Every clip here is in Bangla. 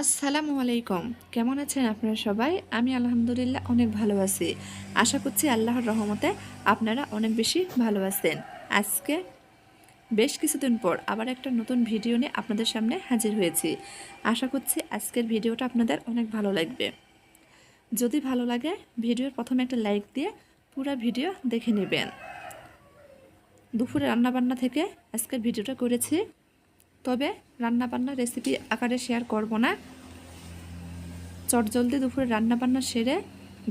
আসসালামু আলাইকুম। কেমন আছেন আপনারা সবাই? আমি আলহামদুলিল্লাহ অনেক ভালো আছি। আশা করছি আল্লাহর রহমতে আপনারা অনেক বেশি ভালো আছেন। আজকে বেশ কিছুদিন পর আবার একটা নতুন ভিডিও নিয়ে আপনাদের সামনে হাজির হয়েছি। আশা করছি আজকের ভিডিওটা আপনাদের অনেক ভালো লাগবে। যদি ভালো লাগে, ভিডিওর প্রথমে একটা লাইক দিয়ে পুরো ভিডিও দেখে নেবেন। দুপুরে রান্নাবান্না থেকে আজকের ভিডিওটা করেছি। তবে রান্নাবান্না রেসিপি আকারে শেয়ার করব না। চটজলদি দুপুরে রান্নাবান্না সেরে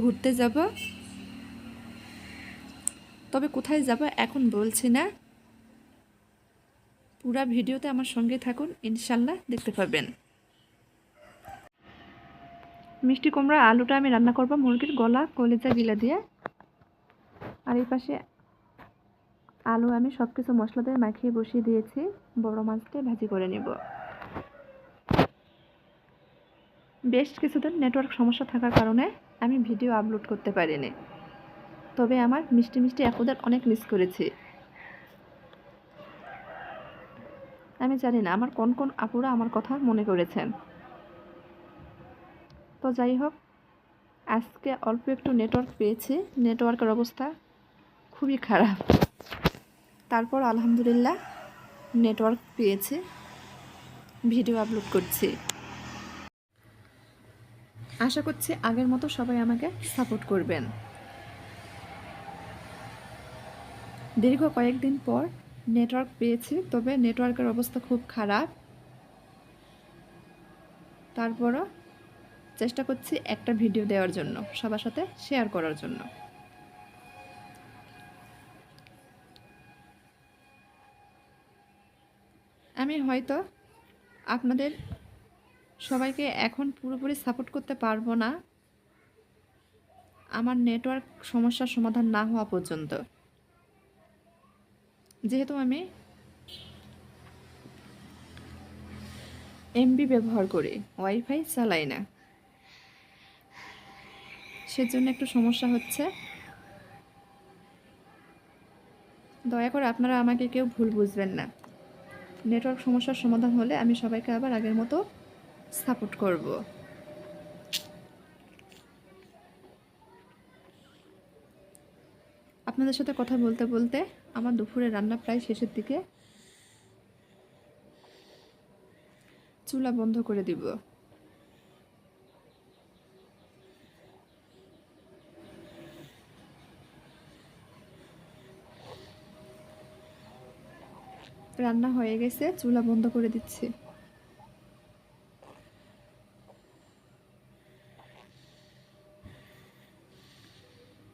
ঘুরতে যাব। তবে কোথায় যাব এখন বলছি না। পুরা ভিডিওতে আমার সঙ্গে থাকুন, ইনশাল্লাহ দেখতে পাবেন। মিষ্টি কুমড়া, আলুটা আমি রান্না করব মুরগির গলা, কলিজা গিলা দিয়ে। আর এই পাশে আলু আমি সব কিছু মশলা দিয়ে মাখিয়ে বসিয়ে দিয়েছি। বড় মাছটা ভাজি করে নেব। বেশ কিছুদিন নেটওয়ার্ক সমস্যা থাকার কারণে আমি ভিডিও আপলোড করতে পারিনি। তবে আমার মিষ্টি মিষ্টি আপুদের অনেক মিস করেছি। আমি জানি না আমার কোন কোন আপুরা আমার কথা মনে করেছেন। তো যাই হোক, আজকে অল্প একটু নেটওয়ার্ক পেয়েছি। নেটওয়ার্কের অবস্থা খুবই খারাপ। তারপর আলহামদুলিল্লাহ নেটওয়ার্ক পেয়েছে ভিডিও আপলোড করছি। আশা করছি আগের মতো সবাই আমাকে সাপোর্ট করবেন। দীর্ঘ কয়েকদিন পর নেটওয়ার্ক পেয়েছি, তবে নেটওয়ার্কের অবস্থা খুব খারাপ। তারপরও চেষ্টা করছি একটা ভিডিও দেওয়ার জন্য, সবার সাথে শেয়ার করার জন্য। আমি হয়তো আপনাদের সবাইকে এখন পুরোপুরি সাপোর্ট করতে পারব না। আমার নেটওয়ার্ক সমস্যার সমাধান না হওয়া পর্যন্ত। যেহেতু আমি এমবি ব্যবহার করি ওয়াইফাই চালাই না। সেজন্য একটু সমস্যা হচ্ছে। দয়া করে আপনারা আমাকে কেউ ভুল বুঝবেন না। নেটওয়ার্ক সমস্যার সমাধান হলে আমি সবাইকে আবার আগের মতো সাপোর্ট করব। আপনাদের সাথে কথা বলতে বলতে আমার দুপুরে রান্না প্রায় শেষের দিকে চুলা বন্ধ করে দিব। রান্না হয়ে গেছে, চুলা বন্ধ করে দিচ্ছি।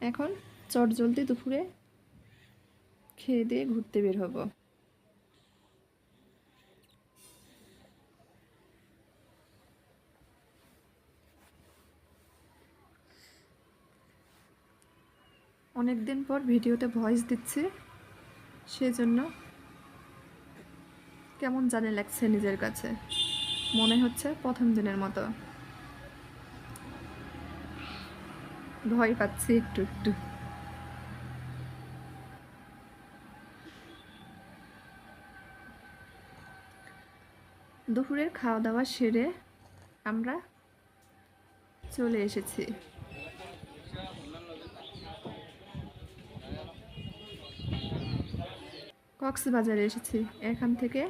এখন চট জলদি দুপুরে খেয়ে দিয়ে ঘুরতে বের হব। অনেক দিন পর ভিডিওতে ভয়েস দিচ্ছি, সেজন্য কেমন জানে লাগছে নিজের কাছে। মনে হচ্ছে প্রথম দিনের মতো। ভয় পাচ্ছি একটু একটু। দুপুরের খাওয়া দাওয়া সেরে আমরা চলে এসেছি। কক্সবাজারে এসেছি। এখান থেকে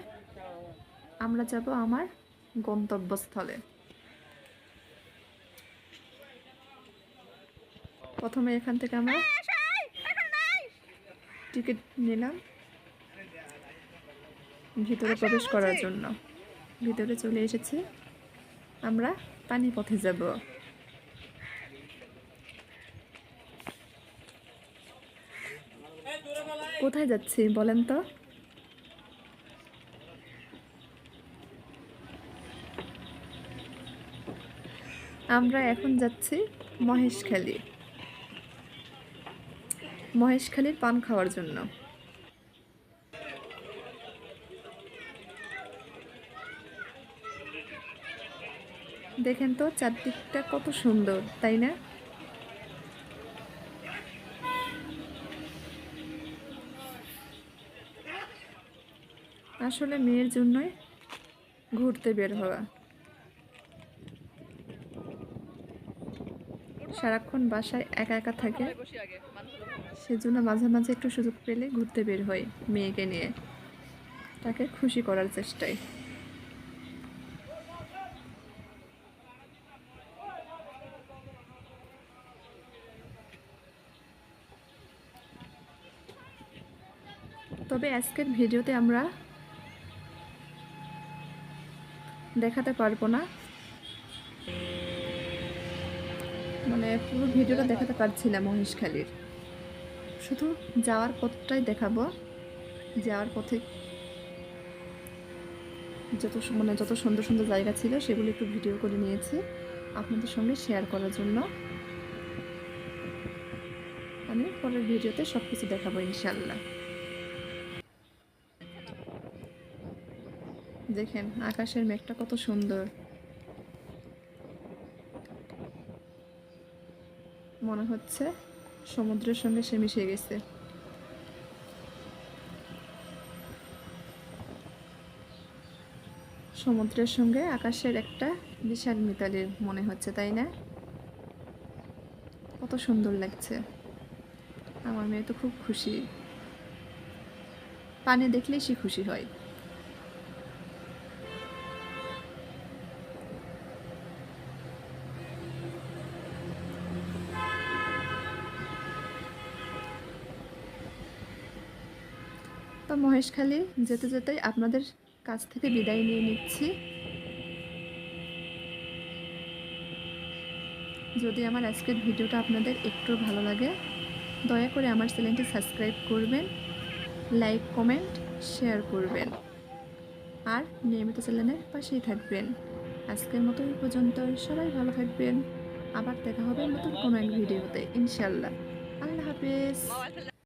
আমরা যাব আমার গন্তব্যস্থলে। প্রথমে এখান থেকে আমরা টিকিট নিলাম। ভিতরে প্রবেশ করার জন্য। ভিতরে চলে এসেছি। আমরা পানি পথে যাব কোথায় যাচ্ছি বলেন তো? আমরা এখন যাচ্ছি মহেশখালী মহেশখালীর পান খাওয়ার জন্য। দেখেন তো চারদিকটা কত সুন্দর, তাই না? আসলে মেয়ের জন্যই ঘুরতে বের হওয়া। সারাক্ষণ বাসায় একা একা থাকে সেজন্য মাঝে মাঝে একটু সুযোগ পেলে ঘুরতে বের হয় মেয়েকে নিয়ে। তাকে খুশি করার চেষ্টায় তবে আজকের ভিডিওতে আমরা দেখাতে পারব না মানে পুরো ভিডিওটা দেখাতে পারছি না মহেশখালীর শুধু যাওয়ার পথটাই দেখাবো। যাওয়ার পথে যত মানে যত সুন্দর সুন্দর জায়গা ছিল সেগুলো একটু ভিডিও করে নিয়েছি আপনাদের সঙ্গে শেয়ার করার জন্য। আমি পরের ভিডিওতে সব কিছু দেখাবো ইনশাল্লাহ দেখেন, আকাশের মেঘটা কত সুন্দর। মনে হচ্ছে সমুদ্রের সঙ্গে সে মিশে গেছে। সমুদ্রের সঙ্গে আকাশের একটা বিশাল মিতালির মনে হচ্ছে, তাই না? কত সুন্দর লাগছে। আমার মেয়ে তো খুব খুশি। পানি দেখলেই সে খুশি হয়। তো মহেশখালী যেতে যেতে আপনাদের কাছ থেকে বিদায় নিয়ে নিচ্ছি। যদি আমার আজকের ভিডিওটা আপনাদের একটু ভালো লাগে, দয়া করে আমার চ্যানেলটি সাবস্ক্রাইব করবেন, লাইক, কমেন্ট, শেয়ার করবেন। আর নিয়মিত চ্যানেলের পাশেই থাকবেন। আজকের মতো এই পর্যন্ত, সবাই ভালো থাকবেন। আবার দেখা হবে নতুন কোনো এক ভিডিওতে ইনশাল্লাহ আল্লাহ হাফেজ।